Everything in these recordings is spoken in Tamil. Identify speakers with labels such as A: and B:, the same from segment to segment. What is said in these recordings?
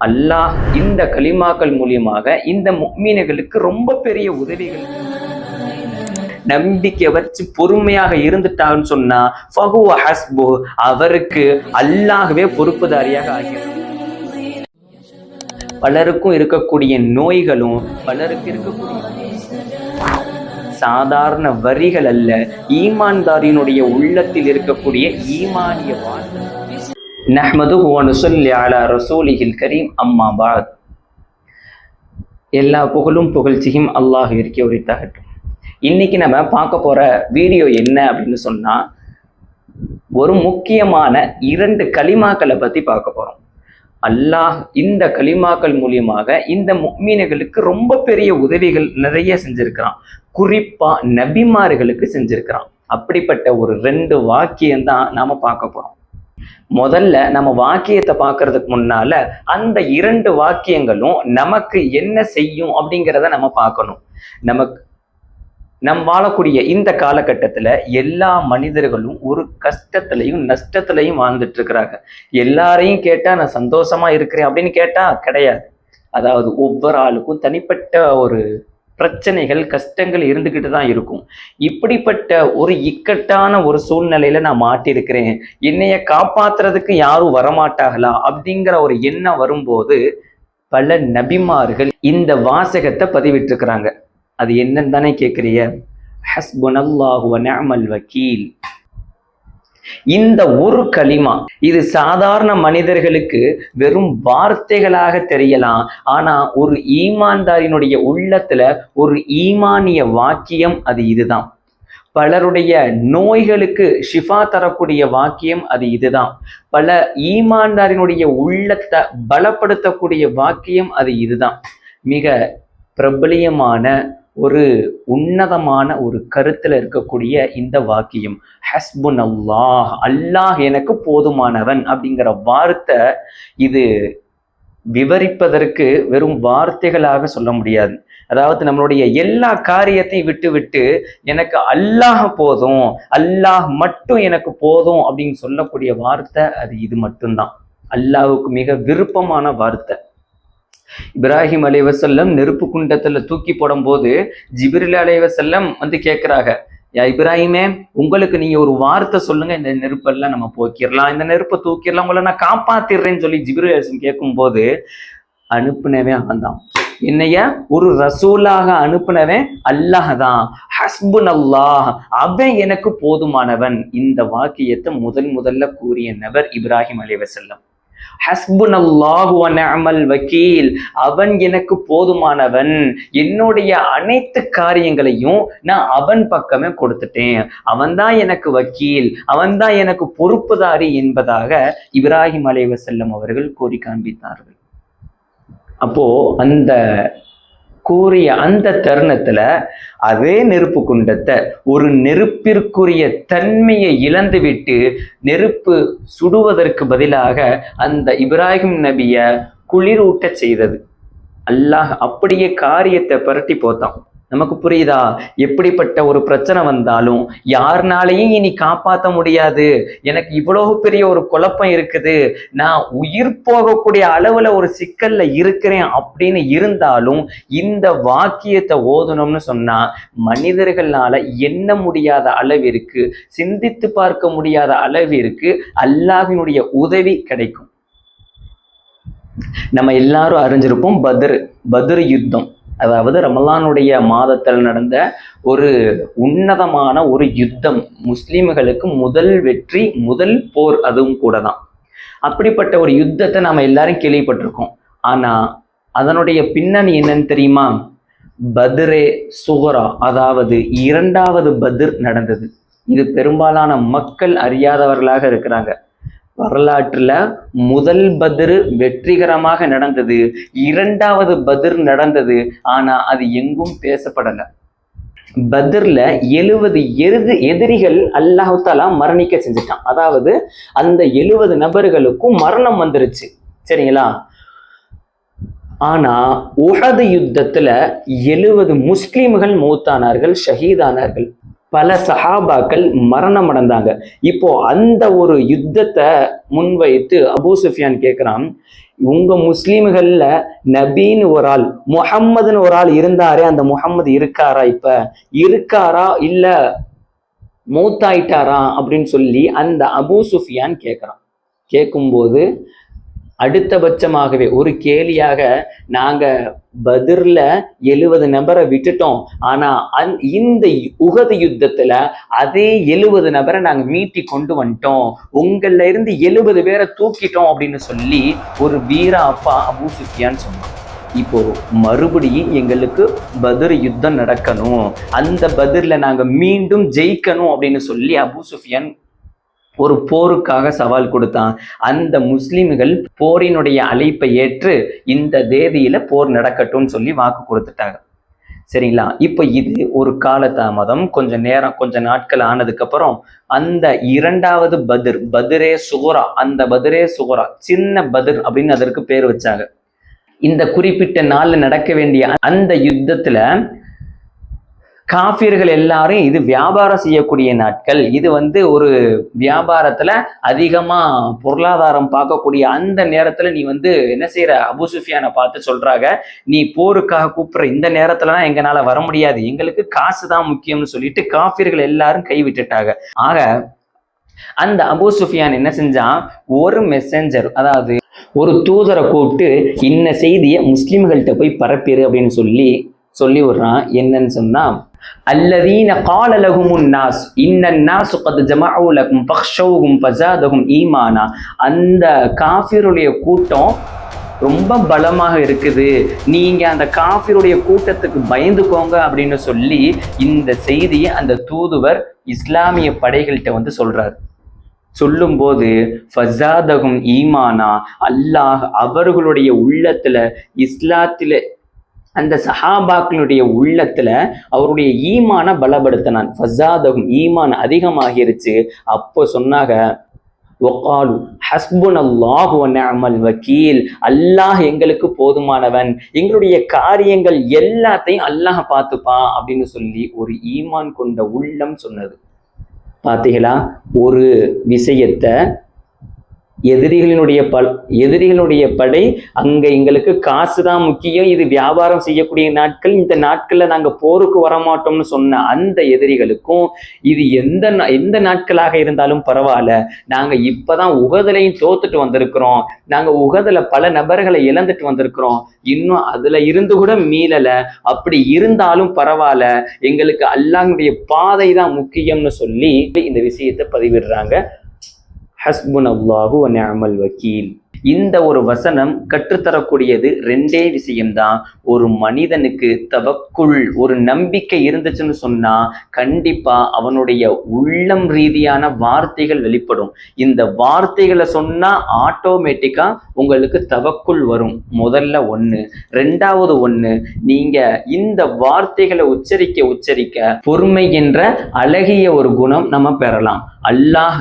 A: அல்லாஹ் இந்த கலிமாக்கள் மூலியமாக இந்த மீன்களுக்கு ரொம்ப பெரிய உதவிகள். நம்பிக்கை வச்சு பொறுமையாக இருந்துட்டான்னு சொன்னா ஃபஹுவ ஹஸ்பு அவருக்கு அல்லாகவே பொறுப்புதாரியாக ஆகிறது. பலருக்கும் இருக்கக்கூடிய நோய்களும் பலருக்கு இருக்கக்கூடிய சாதாரண வரிகள் அல்ல ஈமான்தாரியினுடைய உள்ளத்தில் இருக்கக்கூடிய ஈமானிய வாழ்க்கை நஹ்மது நுசல்லி அலா ரசூலிஹில் கரீம் அம்மா பாத் எல்லா புகழும் புகழ்ச்சியும் அல்லாஹ் இருக்கே உரித்தாகட்டும் இன்னைக்கு நம்ம பார்க்க போற வீடியோ என்ன அப்படின்னு சொன்னா ஒரு முக்கியமான இரண்டு களிமாக்களை பத்தி பார்க்க போறோம் அல்லாஹ் இந்த களிமாக்கள் மூலியமாக இந்த மீன்களுக்கு ரொம்ப பெரிய உதவிகள் நிறைய செஞ்சிருக்கிறான் குறிப்பா நபிமார்களுக்கு செஞ்சிருக்கிறான் அப்படிப்பட்ட ஒரு ரெண்டு வாக்கியம் தான் நாம பார்க்க போறோம் முதல்ல நம்ம வாக்கியத்தை பார்க்கறதுக்கு முன்னால அந்த இரண்டு வாக்கியங்களும் நமக்கு என்ன செய்யும் அப்படிங்கிறத நம்ம பார்க்கணும். நமக்கு நம் வாழக்கூடிய இந்த காலகட்டத்துல எல்லா மனிதர்களும் ஒரு கஷ்டத்திலையும் நஷ்டத்திலையும் வாழ்ந்துட்டு இருக்கிறாங்க. எல்லாரையும் கேட்டா நான் சந்தோஷமா இருக்கிறேன் அப்படின்னு கேட்டா கிடையாது. அதாவது ஒவ்வொரு ஆளுக்கும் தனிப்பட்ட ஒரு பிரச்சனைகள் கஷ்டங்கள் இருந்துக்கிட்டு தான் இருக்கும். இப்படிப்பட்ட ஒரு இக்கட்டான ஒரு சூழ்நிலையில நான் மாட்டியிருக்கிறேன். என்னைய காப்பாத்துறதுக்கு யாரும் வரமாட்டாங்களா அப்படிங்கிற ஒரு எண்ணம் வரும்போது பல நபிமார்கள் இந்த வாசகத்தை பதிவிட்டிருக்கிறாங்க. அது என்னன்னு தானே கேட்குறிய ஹஸ்புனல்லாஹுவ வ வக்கீல். இந்த ஒரு களிமா இது சாதாரண மனிதர்களுக்கு வெறும் வார்த்தைகளாக தெரியலாம். ஆனா ஒரு ஈமான்தாரினுடைய உள்ளத்துல ஒரு ஈமானிய வாக்கியம் அது இதுதான். பலருடைய நோய்களுக்கு ஷிஃபா தரக்கூடிய வாக்கியம் அது இதுதான். பல ஈமான்தாரினுடைய உள்ளத்தை பலப்படுத்தக்கூடிய வாக்கியம் அது இதுதான். மிக பிரபலியமான ஒரு உன்னதமான ஒரு கருத்துல இருக்கக்கூடிய இந்த வாக்கியம். ஹஸ்புன் அல்லாஹ் அல்லாஹ் எனக்கு போதுமானவன் அப்படிங்கிற வார்த்தை இது விவரிப்பதற்கு வெறும் வார்த்தைகளாக சொல்ல முடியாது. அதாவது நம்மளுடைய எல்லா காரியத்தையும் விட்டு விட்டு எனக்கு அல்லாஹ் போதும் அல்லாஹ் மட்டும் எனக்கு போதும் அப்படின்னு சொல்லக்கூடிய வார்த்தை அது இது மட்டும்தான். அல்லாஹுக்கு மிக விருப்பமான வார்த்தை. இப்ராஹிம் அலைவசல்லம் நெருப்பு குண்டத்துல தூக்கி போடும்போது ஜிபிரில் அலைவசல்லம் வந்து கேட்குறாங்க யா இப்ராஹிமே உங்களுக்கு நீங்க ஒரு வார்த்தை சொல்லுங்க இந்த நெருப்பெல்லாம் நம்ம போக்கிடலாம் இந்த நெருப்பை தூக்கிடலாம் உங்களை நான் காப்பாத்திடுறேன்னு சொல்லி ஜிபிரில் கேட்கும்போது அனுப்புனவன் அவன் தான் என்னைய ஒரு ரசூலாக அனுப்புனவன் அல்லாஹ் தான் ஹஸ்புன் அல்லாஹ் அவன் எனக்கு போதுமானவன். இந்த வாக்கியத்தை முதல் முதல்ல கூறிய நபர் இப்ராஹிம் அலைவசல்லம். ஹஸ்புன் அல்லாஹு வக்கீல். அவன் எனக்கு போதுமானவன். என்னுடைய அனைத்து காரியங்களையும் நான் அவன் பக்கமே கொடுத்துட்டேன். அவன்தான் எனக்கு வக்கீல். அவன்தான் எனக்கு பொறுப்புதாரி என்பதாக இப்ராஹிம் அலைவசல்லம் அவர்கள் கோரி காண்பித்தார்கள். அப்போ அந்த கூறிய அந்த தருணத்துல அதே நெருப்பு குண்டத்தை ஒரு நெருப்பிற்குரிய தன்மையை இழந்துவிட்டு நெருப்பு சுடுவதற்கு பதிலாக அந்த இப்ராஹிம் நபிய குளிரூட்ட செய்தது. அல்லாஹ் அப்படியே காரியத்தை புரட்டி போத்தான் நமக்கு புரியுதா? எப்படிப்பட்ட ஒரு பிரச்சனை வந்தாலும் யாருனாலையும் இனி காப்பாற்ற முடியாது. எனக்கு இவ்வளவு பெரிய ஒரு குழப்பம் இருக்குது. நான் உயிர் போகக்கூடிய அளவுல ஒரு சிக்கல்ல இருக்கிறேன் அப்படின்னு இருந்தாலும் இந்த வாக்கியத்தை ஓதணும்னு சொன்னா மனிதர்களால எண்ண முடியாத அளவிற்கு சிந்தித்து பார்க்க முடியாத அளவிற்கு அல்லாஹினுடைய உதவி கிடைக்கும். நம்ம எல்லாரும் அறிஞ்சிருப்போம் பத்ரு பத்ரு யுத்தம். அதாவது ரமலானுடைய மாதத்தில் நடந்த ஒரு உன்னதமான ஒரு யுத்தம். முஸ்லீம்களுக்கு முதல் வெற்றி முதல் போர் அதுவும் கூட தான் அப்படிப்பட்ட ஒரு யுத்தத்தை நம்ம எல்லாரும் கேள்விப்பட்டிருக்கோம். ஆனா அதனுடைய பின்னணி என்னன்னு தெரியுமா? பத்ரே சுகரா அதாவது இரண்டாவது பத்ர் நடந்தது. இது பெரும்பாலான மக்கள் அறியாதவர்களாக இருக்கிறாங்க. வரலாற்றில் முதல் பதிர் வெற்றிகரமாக நடந்தது. இரண்டாவது பதிர் நடந்தது. ஆனால் அது எங்கும் பேசப்படலை. பத்ரில் எழுவது எருது எதிரிகள் அல்லாஹாலா மரணிக்க செஞ்சுட்டான். அதாவது அந்த எழுவது நபர்களுக்கும் மரணம் வந்துருச்சு. சரிங்களா? ஆனா உஹது யுத்தத்துல எழுவது முஸ்லிம்கள் மூத்தானார்கள் ஷஹீதானார்கள். பல சஹாபாக்கள் மரணம் அடைந்தாங்க இப்போ அந்த ஒரு யுத்தத்தை முன்வைத்து அபூ சுஃபியான் கேட்குறான் உங்க முஸ்லீம்கள்ல நபின்னு ஒரு ஆள் முஹம்மதுன்னு ஒரு ஆள் இருந்தாரே அந்த முஹம்மது இருக்காரா இப்ப? இருக்காரா இல்ல மூத்தாயிட்டாரா? அப்படின்னு சொல்லி அந்த அபூ சுஃபியான் கேட்குறான் கேட்கும்போது அடுத்தபட்சமாகவே ஒரு கேலியாக நாங்க பதிர்ல எழுபது நபரை விட்டுட்டோம். ஆனா அந் இந்த உகது யுத்தத்துல அதே எழுபது நபரை நாங்க மீட்டி கொண்டு வந்துட்டோம். உங்களில் இருந்து எழுபது பேரை தூக்கிட்டோம் அப்படின்னு சொல்லி ஒரு வீர அப்பா அபு சுஃபியான் சொன்னான். இப்போ மறுபடியும் எங்களுக்கு பதிர் யுத்தம் நடக்கணும். அந்த பதிரில் நாங்கள் மீண்டும் ஜெயிக்கணும் அப்படின்னு சொல்லி அபு சுஃபியான் ஒரு போருக்காக சவால் கொடுத்தான். அந்த முஸ்லிம்கள் போரினுடைய அழைப்பை ஏற்று இந்த தேதியில போர் நடக்கட்டும்னு சொல்லி வாக்கு கொடுத்துட்டாங்க. சரிங்களா? இப்போ இது ஒரு காலதாமதம். கொஞ்ச நேரம் கொஞ்ச நாட்கள் ஆனதுக்கு அப்புறம் அந்த இரண்டாவது பதிர் பதிரே சுகுரா அந்த பதிரே சுகுரா சின்ன பதிர் அப்படின்னு அதற்கு பேர் வச்சாங்க. இந்த குறிப்பிட்ட நாள்ல நடக்க வேண்டிய அந்த யுத்தத்துல காஃபியர்கள் எல்லாரும் இது வியாபாரம் செய்யக்கூடிய நாட்கள். இது வந்து ஒரு வியாபாரத்துல அதிகமா பொருளாதாரம் பார்க்கக்கூடிய அந்த நேரத்துல நீ வந்து என்ன செய்யற அபுசுஃபியான பார்த்து சொல்றாங்க. நீ போருக்காக கூப்பிடுற இந்த நேரத்துலலாம் எங்களால வர முடியாது. எங்களுக்கு காசு தான் முக்கியம்னு சொல்லிட்டு காஃபியர்கள் எல்லாரும் கைவிட்டுட்டாங்க ஆக அந்த அபு சுஃபியான் என்ன செஞ்சான்? ஒரு மெசஞ்சர் அதாவது ஒரு தூதரை கூப்பிட்டு இன்ன செய்தியை முஸ்லிம்கள்கிட்ட போய் பரப்பிடு அப்படின்னு சொல்லி சொல்லி விடுறான். என்னன்னு சொன்னா அல்லதீன காலலகுமுன் நாஸ் இன்னன் நாசு கத் ஜமாவுலகும் பக்ஷவுகும் ஃபக்ஷௌஹும் ஈமானா. அந்த காஃபிருடைய கூட்டம் ரொம்ப பலமாக இருக்குது. நீங்க அந்த காஃபிருடைய கூட்டத்துக்கு பயந்துக்கோங்க அப்படின்னு சொல்லி இந்த செய்தியை அந்த தூதுவர் இஸ்லாமிய படைகள்கிட்ட வந்து சொல்றாரு. சொல்லும்போது ஃபசாதகும் ஈமானா அல்லாஹ் அவர்களுடைய உள்ளத்துல இஸ்லாத்தில அந்த சஹாபாக்களுடைய உள்ளத்துல அவருடைய ஈமான பலப்படுத்தினான். ஃபசாதகும் ஈமான் அதிகமாகிருச்சு. அப்போ சொன்னாங்க ஒகாலு ஹஸ்புன் அல்லாஹு அமல் வக்கீல் அல்லாஹ் எங்களுக்கு போதுமானவன். எங்களுடைய காரியங்கள் எல்லாத்தையும் அல்லாஹ் பார்த்துப்பான் அப்படின்னு சொல்லி ஒரு ஈமான் கொண்ட உள்ளம் சொன்னது. பார்த்தீங்களா ஒரு விஷயத்தை எதிரிகளினுடைய பல் எதிரிகளுடைய படை அங்கே எங்களுக்கு காசு தான் முக்கியம். இது வியாபாரம் செய்யக்கூடிய நாட்கள். இந்த நாட்களில் நாங்கள் போருக்கு வரமாட்டோம்னு சொன்ன அந்த எதிரிகளுக்கும் இது எந்த நா- எந்த நாட்களாக இருந்தாலும் பரவாயில்ல. நாங்கள் இப்போ தான் உகதலையும் தோத்துட்டு வந்திருக்கிறோம். நாங்கள் உகதில் பல நபர்களை இழந்துட்டு வந்திருக்கிறோம். இன்னும் அதில் இருந்து கூட மீளலை. அப்படி இருந்தாலும் பரவாயில்ல. எங்களுக்கு அல்லாங்களுடைய பாதை தான் முக்கியம்னு சொல்லி இந்த விஷயத்தை பதிவிடுறாங்க. ஹஸ்புன் அல்லாஹு வக்கீல். இந்த ஒரு வசனம் கற்றுத்தரக்கூடியது ரெண்டே விஷயம்தான். ஒரு மனிதனுக்கு தவக்குள் ஒரு நம்பிக்கை இருந்துச்சுன்னு சொன்னா கண்டிப்பா அவனுடைய உள்ளம் ரீதியான வார்த்தைகள் வெளிப்படும். இந்த வார்த்தைகளை சொன்னா ஆட்டோமேட்டிக்கா உங்களுக்கு தவக்குள் வரும். முதல்ல ஒண்ணு. ரெண்டாவது ஒண்ணு நீங்க இந்த வார்த்தைகளை உச்சரிக்க உச்சரிக்க பொறுமை என்ற அழகிய ஒரு குணம் நம்ம பெறலாம். அல்லாஹ்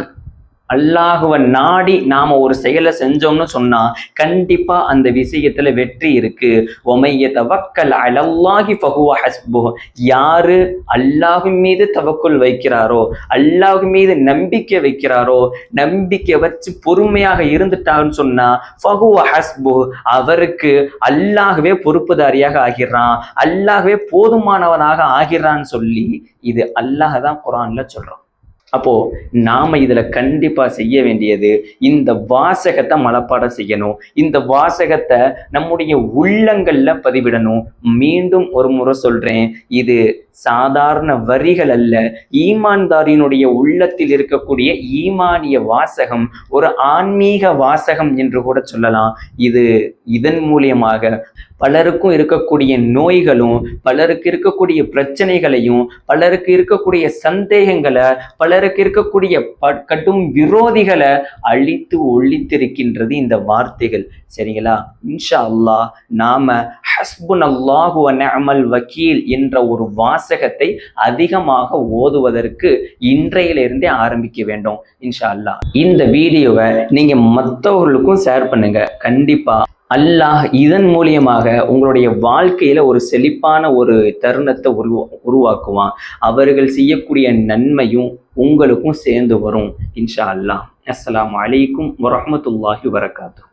A: அல்லாஹுவை நாடி நாம ஒரு செயலை செஞ்சோம்னு சொன்னா கண்டிப்பா அந்த விஷயத்துல வெற்றி இருக்கு. ஒமைய தவக்கல் அலல்லாஹி ஃபஹுவா ஹஸ்பு யாரு அல்லாஹு மீது தவக்குள் வைக்கிறாரோ அல்லாஹ் மீது நம்பிக்கை வைக்கிறாரோ நம்பிக்கை வச்சு பொறுமையாக இருந்துட்டான்னு சொன்னா ஃபகுவா ஹஸ்பு அவருக்கு அல்லாகவே பொறுப்புதாரியாக ஆகிறான். அல்லாகவே போதுமானவனாக ஆகிறான்னு சொல்லி இது அல்லாஹ் தான் குரான்ல சொல்றான். அப்போ நாம இதுல கண்டிப்பா செய்ய வேண்டியது இந்த வாசகத்தை மனப்பாடம் செய்யணும். இந்த வாசகத்தை நம்முடைய உள்ளங்கள்ல பதிவிடணும். மீண்டும் ஒரு முறை சொல்றேன் இது சாதாரண வரிகள் அல்ல. ஈமான்தாரியினுடைய உள்ளத்தில் இருக்கக்கூடிய ஈமானிய வாசகம் ஒரு ஆன்மீக வாசகம் என்று கூட சொல்லலாம். இது இதன் மூலியமாக பலருக்கும் இருக்கக்கூடிய நோய்களும் பலருக்கு இருக்கக்கூடிய பிரச்சனைகளையும் பலருக்கு இருக்கக்கூடிய சந்தேகங்களை பலருக்கு இருக்கக்கூடிய ப- கடும் விரோதிகளை அழித்து ஒழித்திருக்கின்றது இந்த வார்த்தைகள். சரிங்களா? இன்ஷா அல்லாஹ் நாம ஹஸ்புன் அல்லாஹு அமல் வக்கீல் என்ற ஒரு வாசகத்தை அதிகமாக ஓதுவதற்கு இன்றையிலிருந்தே ஆரம்பிக்க வேண்டும். இன்ஷா அல்லாஹ். இந்த வீடியோவை நீங்க மற்றவர்களுக்கும் ஷேர் பண்ணுங்க. கண்டிப்பா அல்லாஹ் இதன் மூலியமாக உங்களுடைய வாழ்க்கையில ஒரு செழிப்பான ஒரு தருணத்தை உருவா உருவாக்குவான். அவர்கள் செய்யக்கூடிய நன்மையும் உங்களுக்கும் சேர்ந்து வரும் இன்ஷா அல்லாஹ். அஸ்லாம் வலைக்கும் வரமத்துல்லாஹி வரகாத்து